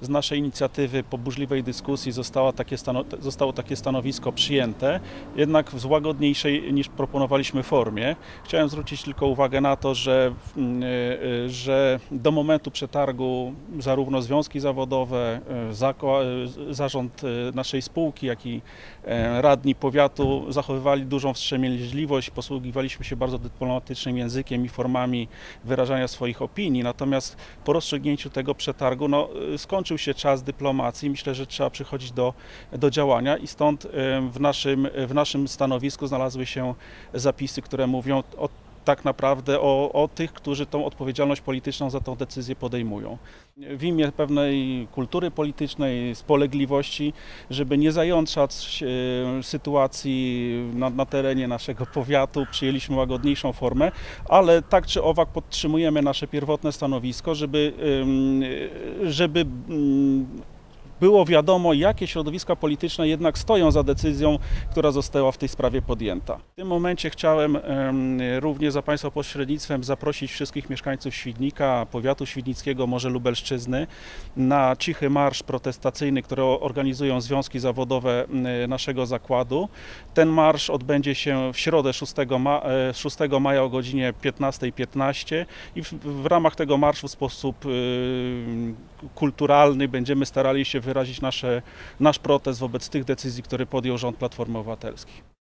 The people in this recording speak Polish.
z naszej inicjatywy po burzliwej dyskusji zostało takie, zostało takie stanowisko przyjęte, jednak w łagodniejszej niż proponowaliśmy formie. Chciałem zwrócić tylko uwagę na to, że, mm, y, że do momentu przetargu zarówno związki zawodowe, y, y, zarząd naszej spółki, jak i e, radni powiatu zachowywali dużą wstrzemięźliwość, posługiwaliśmy się bardzo dyplomatycznym językiem i formami wyrażania swoich opinii, natomiast po rozstrzygnięciu tego przetargu no, y, skończył się czas dyplomacji. Myślę, że trzeba przychodzić do, do działania i stąd w naszym, w naszym stanowisku znalazły się zapisy, które mówią o tak naprawdę o, o tych, którzy tą odpowiedzialność polityczną za tą decyzję podejmują. W imię pewnej kultury politycznej, spolegliwości, żeby nie zajątrzać e, sytuacji na, na terenie naszego powiatu, przyjęliśmy łagodniejszą formę, ale tak czy owak podtrzymujemy nasze pierwotne stanowisko, żeby, ym, żeby ym, było wiadomo, jakie środowiska polityczne jednak stoją za decyzją, która została w tej sprawie podjęta. W tym momencie chciałem em, również za Państwa pośrednictwem zaprosić wszystkich mieszkańców Świdnika, powiatu świdnickiego, może Lubelszczyzny, na cichy marsz protestacyjny, który organizują związki zawodowe naszego zakładu. Ten marsz odbędzie się w środę 6, ma, e, 6 maja o godzinie 15.15 i w, w ramach tego marszu w sposób y, kulturalny będziemy starali się wyrazić nasze, nasz protest wobec tych decyzji, które podjął rząd Platformy Obywatelskiej.